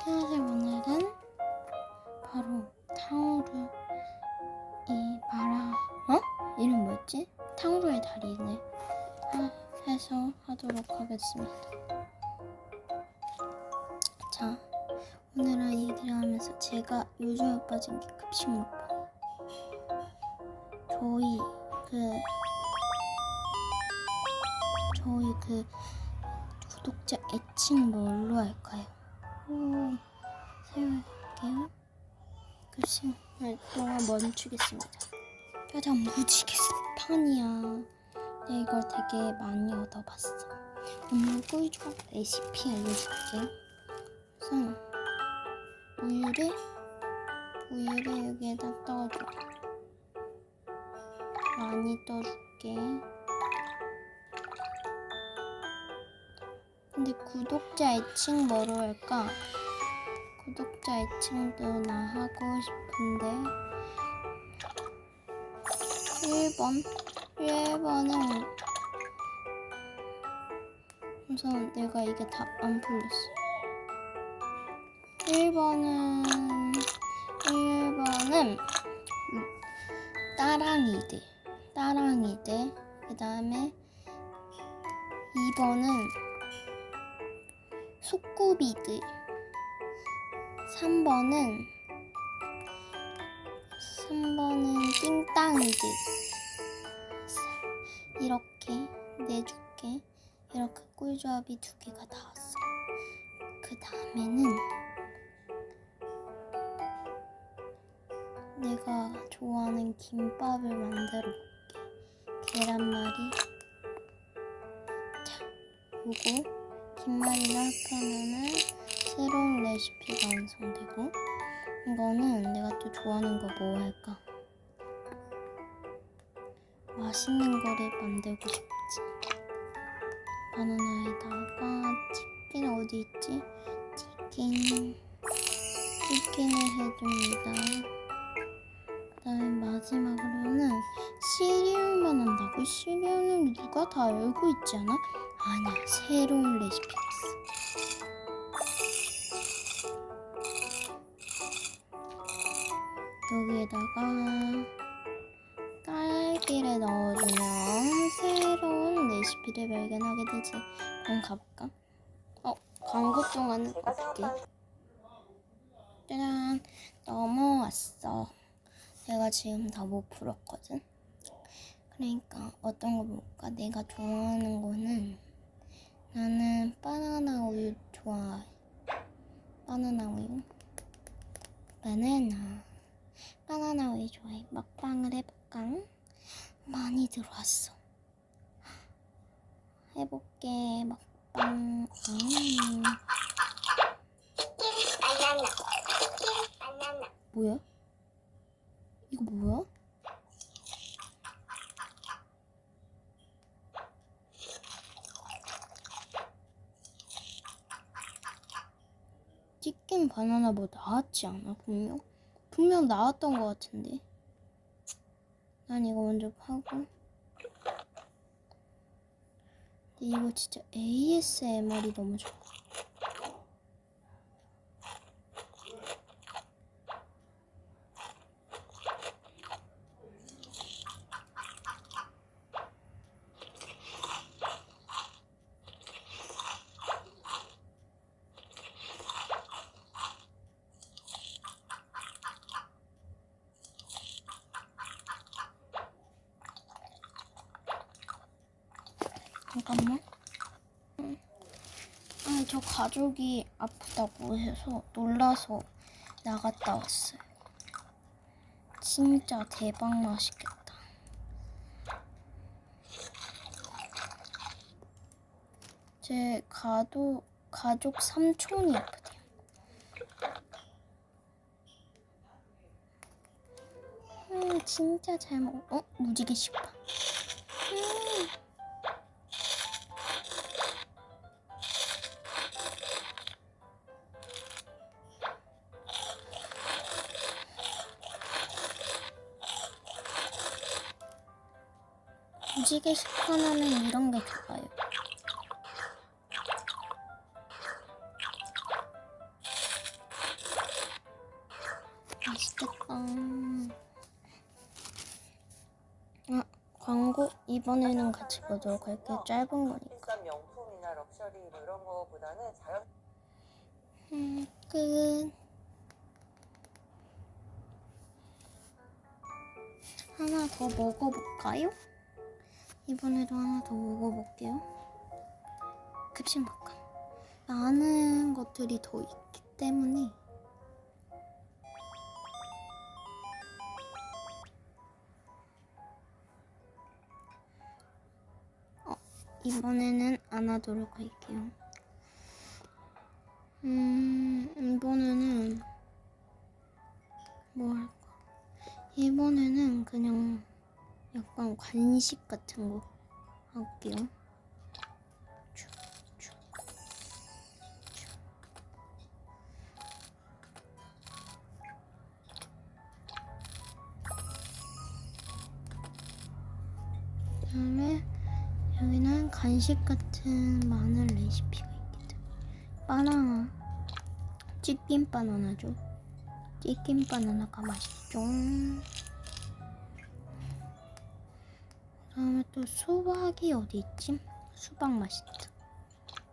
안녕하세요. 오늘은 바로 탕후루 이 마라 어? 이름 뭐였지? 탕후루의 달인을 하, 해서 하도록 하겠습니다. 자, 오늘은 얘기를 하면서 제가 요즘에 빠진 게 급식 먹방. 저희 그 저희 그 구독자 애칭 뭘로 할까요? 오, 세워볼게요. 급식 활동을 멈추겠습니다. 뼈가 무지개 스판이야. 내가 이걸 되게 많이 얻어봤어. 오늘 꿀조합 레시피 알려줄게. 우선 우유를 우유를 여기에다 떠줘. 많이 떠줄게. 근데 구독자 애칭 뭐로 할까? 구독자 애칭도 나 하고 싶은데. 1번 1번은 우선 내가 이게 다안 풀렸어. 1번은 1번은 따랑이들. 따랑이들. 그 다음에 2번은 속고비들. 3번은 3번은 띵땅이들. 이렇게 내줄게. 이렇게 꿀조합이 두 개가 나왔어. 그 다음에는 내가 좋아하는 김밥을 만들어 볼게. 계란말이. 자 요거 김말이를 합하면은 새로운 레시피가 완성되고 이거는 내가 또 좋아하는 거 뭐 할까? 맛있는 거를 만들고 싶지. 바나나에다가 치킨 어디 있지? 치킨 치킨을 해줍니다. 그 다음에 마지막으로는 시리얼만 한다고? 시리얼 은 누가 다 알고 있지 않아? 아니야 새로운 레시피가 있어. 여기에다가 딸기를 넣어주면 새로운 레시피를 발견하게 되지. 그럼 가볼까? 어, 광고 동안 볼게. 짜잔, 넘어왔어. 내가 지금 다 못 풀었거든. 그러니까 어떤 거 볼까? 내가 좋아하는 거는 나는 바나나 우유 좋아해. 바나나 우유. 바나나. 바나나 우유 좋아해. 먹방을 해볼까? 많이 들어왔어. 해볼게. 먹방. 음. 바나나 바나나 뭐야? 이거 뭐야? 치킨 바나나 뭐 나왔지 않아 분명? 분명 나왔던 것 같은데. 난 이거 먼저 파고. 근데 이거 진짜 ASMR이 너무 좋아 잠깐만. 응. 아니, 저 가족이 아프다고 해서 놀라서 나갔다 왔어요. 진짜 대박 맛있겠다. 제 가도, 가족 삼촌이 아프대요. 음, 진짜 잘 먹, 어? 무지개 식빵. 무지개 식판하면 이런 게 좋아요. 맛있겠다. 아, 광고 이번에는 같이 보도록 할게요. 짧은 거니까. 명품이나 럭셔리 뭐 이런 거보다는 자연 음, 끝. 하나 더 먹어볼까요? 이번에도 하나 더 먹어볼게요. 급식 먹감. 많은 것들이 더 있기 때문에 어, 이번에는 안 하도록 할게요. 음, 이번에는 뭐 할까? 이번에는 그냥 약간 간식 같은 거 할게요. 그다음에 여기는 간식 같은 많은 레시피가 있겠다. 바나나 찌낀 바나나죠 찌낀 바나나가 맛있죠 다음에 또 수박이 어디 있지? 수박 맛있다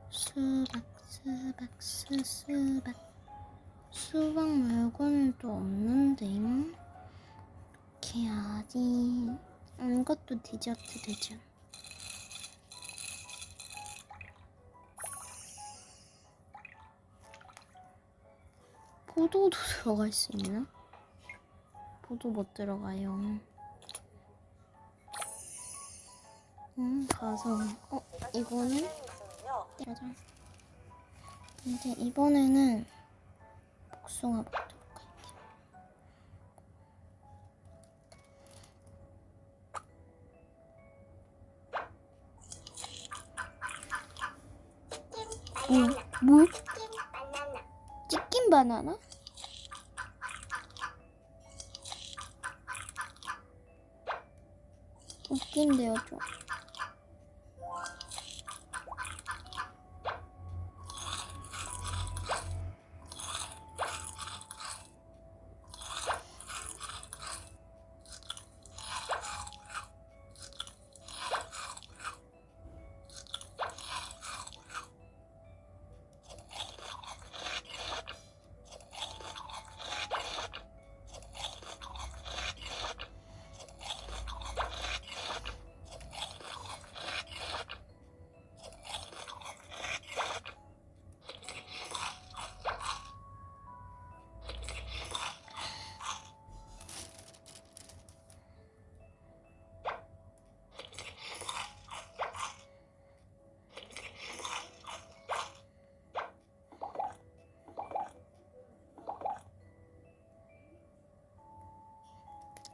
수박 수박 수 수박 수박 말고는 또 없는데 이렇게 해야지 음, 이것도 디저트 되죠 포도도 들어갈 수 있나? 포도 못 들어가요. 음, 가서 어 이거는. 짜잔. 이제 이번에는 복숭아 먹도록 할게요. 뭐? 뭐? 바나나 찌낀 바나나? 웃긴데요, 좀.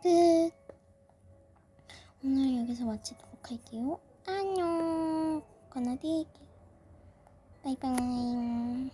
끝. 오늘 여기서 마치도록 할게요. 안녕. 건아디. 바이바이.